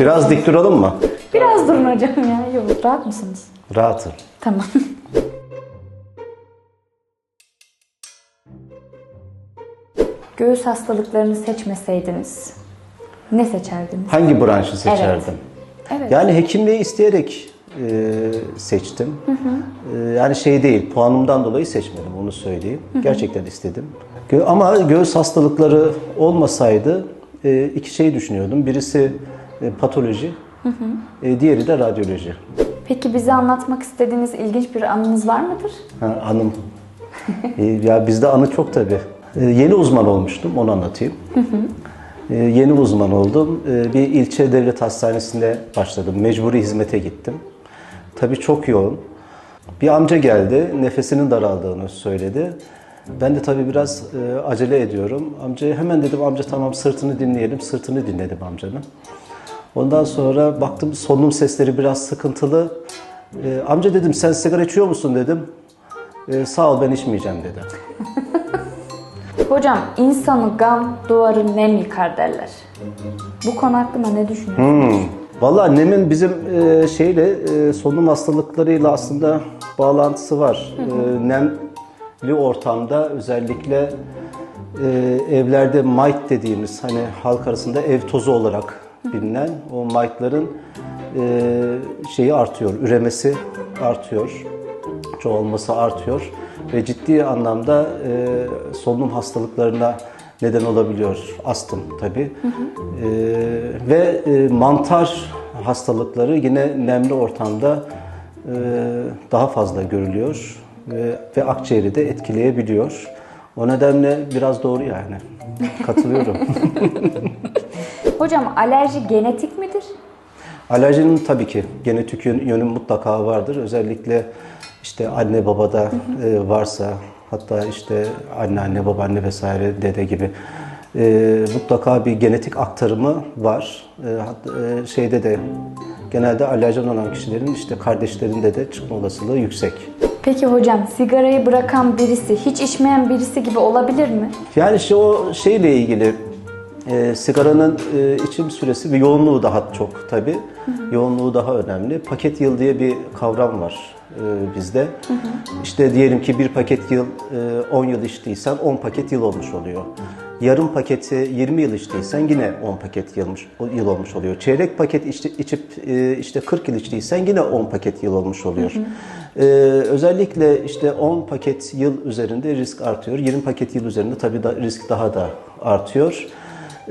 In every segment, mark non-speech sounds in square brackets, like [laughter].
Biraz dik duralım mı? Biraz durun hocam ya. Yok, rahat mısınız? Rahatım. Tamam. [laughs] Göğüs hastalıklarını seçmeseydiniz ne seçerdiniz? Hangi branşı seçerdim? Evet. Yani hekimliği isteyerek e, seçtim. E, yani şey değil, puanımdan dolayı seçmedim onu söyleyeyim. Gerçekten istedim. Ama göğüs hastalıkları olmasaydı e, iki şey düşünüyordum. Birisi e, patoloji, e, diğeri de radyoloji. Peki bize anlatmak istediğiniz ilginç bir anınız var mıdır? Ha, anım. E, ya bizde anı çok tabii. Yeni uzman olmuştum, onu anlatayım. E, yeni uzman oldum. Bir ilçe devlet hastanesinde başladım. Mecburi hizmete gittim. Tabii çok yoğun. Bir amca geldi, nefesinin daraldığını söyledi. Ben de tabii biraz e, acele ediyorum. Amcaya hemen dedim, amca tamam sırtını dinleyelim. Sırtını dinledim amcanın. Ondan sonra baktım solunum sesleri biraz sıkıntılı. E, amca dedim sen sigara içiyor musun dedim. E, sağ ol ben içmeyeceğim dedi. [laughs] Hocam insanı gam, duvarı nem yıkar derler. Bu konu hakkında ne düşünüyorsunuz? Hmm. Valla annemin bizim e, şeyle e, solunum hastalıklarıyla aslında bağlantısı var. E, nemli ortamda özellikle e, evlerde mite dediğimiz hani halk arasında ev tozu olarak bilinen o mite'ların e, şeyi artıyor, üremesi artıyor, çoğalması artıyor ve ciddi anlamda e, solunum hastalıklarına neden olabiliyor. Astım tabii. E, ve mantar hastalıkları yine nemli ortamda daha fazla görülüyor ve, ve akciğeri de etkileyebiliyor. O nedenle biraz doğru yani. Katılıyorum. [laughs] Hocam alerji genetik midir? Alerjinin tabii ki genetik yön- yönü mutlaka vardır. Özellikle işte anne babada e, varsa hatta işte anneanne, babaanne vesaire dede gibi e, mutlaka bir genetik aktarımı var. E, hat- e, şeyde de genelde alerjen olan kişilerin işte kardeşlerinde de çıkma olasılığı yüksek. Peki hocam sigarayı bırakan birisi hiç içmeyen birisi gibi olabilir mi? Yani işte o şeyle ilgili e, sigaranın e, içim süresi ve yoğunluğu daha çok tabi. Yoğunluğu daha önemli. Paket yıl diye bir kavram var e, bizde. İşte diyelim ki bir paket yıl e, 10 yıl içtiysen 10 paket yıl olmuş oluyor. Yarım paketi 20 yıl içtiysen yine 10 paket yılmış, yıl olmuş oluyor. Çeyrek paket içti, içip e, işte 40 yıl içtiysen yine 10 paket yıl olmuş oluyor. Ee, özellikle işte 10 paket yıl üzerinde risk artıyor. 20 paket yıl üzerinde tabii da risk daha da artıyor.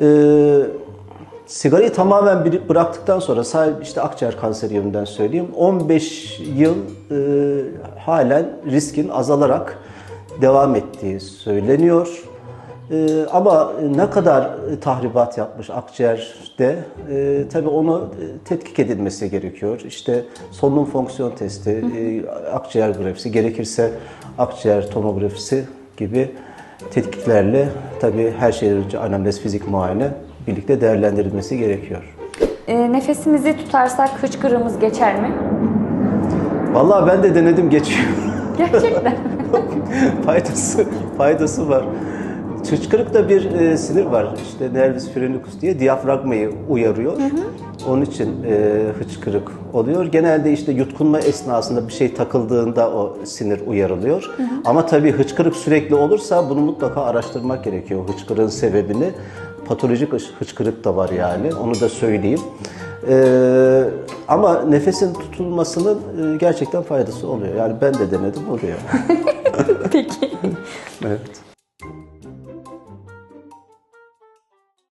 Ee, sigarayı tamamen bıraktıktan sonra sadece işte akciğer kanseri yönünden söyleyeyim 15 yıl e, halen riskin azalarak devam ettiği söyleniyor. Ee, ama ne kadar tahribat yapmış akciğerde e, tabii onu e, tetkik edilmesi gerekiyor. İşte solunum fonksiyon testi, e, akciğer grafisi, gerekirse akciğer tomografisi gibi tetkiklerle tabii her şeyden önce anamnez fizik muayene birlikte değerlendirilmesi gerekiyor. Ee, nefesimizi tutarsak hıçkırığımız geçer mi? Vallahi ben de denedim geçiyor. Gerçekten. [laughs] faydası faydası var. Hıçkırıkta bir e, sinir var. İşte nervus phrenicus diye diyafragmayı uyarıyor. Onun için e, hıçkırık oluyor. Genelde işte yutkunma esnasında bir şey takıldığında o sinir uyarılıyor. Ama tabii hıçkırık sürekli olursa bunu mutlaka araştırmak gerekiyor. Hıçkırığın sebebini. Patolojik hıç- hıçkırık da var yani. Onu da söyleyeyim. Ee, ama nefesin tutulmasının e, gerçekten faydası oluyor. Yani ben de denedim oluyor. [laughs] Peki. evet.